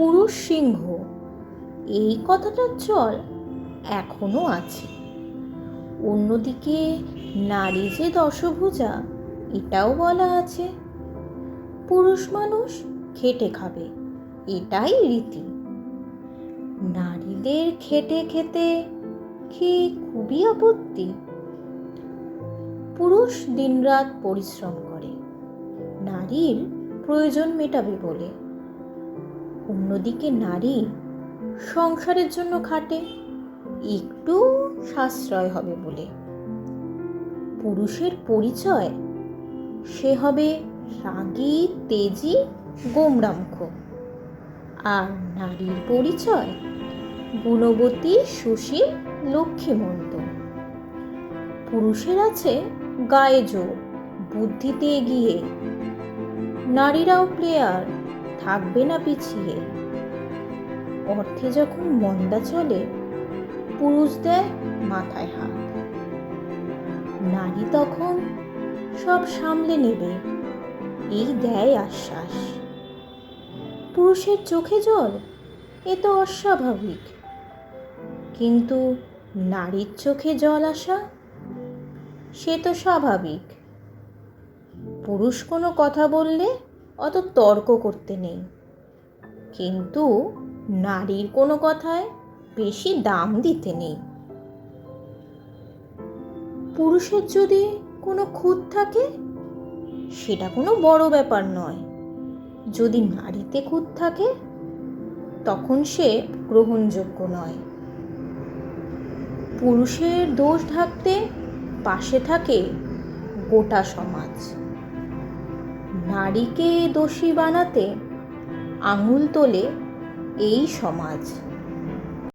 পুরুষ সিংহ। এই কথাটার চল এখনও আছে। অন্যদিকে নারী যে দশভূজা, এটাও বলা আছে। পুরুষ মানুষ খেটে খাবে, এটাই রীতি। নারীদের খেটে খেতে কি খুবই আপত্তি। পুরুষ দিনরাত পরিশ্রম করে, নারীর প্রয়োজন মেটাবে বলে অন্যদিকে নারী সংসারের জন্য খাটে, একটু সাশ্রয় হবে বলে। পুরুষের পরিচয়, সে হবে রাগী, তেজি, গোমরামুখ। আর নারীর পরিচয়, গুণবতী সুশীল লক্ষ্মীমন্ত। পুরুষের আছে গায়ে জোর, বুদ্ধিতে এগিয়ে। নারীরাও প্লেয়ার থাকবে না পিছিয়ে। অর্থে যখন মন্দা চলে পুরুষ দেয় মাথায় হাত। নারী তখন সব সামলে নেবে, এই দেয় আশ্বাস। পুরুষের চোখে জল, এ তো অস্বাভাবিক। কিন্তু নারীর চোখে জল আসা, সে তো স্বাভাবিক। পুরুষ কোনো কথা বললে অত তর্ক করতে নেই। কিন্তু নারীর কোনো কথায় বেশি দাম দিতে নেই। পুরুষের যদি কোনো খুঁত থাকে, সেটা কোনো বড় ব্যাপার নয়। যদি নারীতে খুঁত থাকে, তখন সে গ্রহণযোগ্য নয়। পুরুষের দোষ ঢাকতে পাশে থাকে গোটা সমাজ। নারীকে দোষী বানাতে আঙুল তোলে এই সমাজ।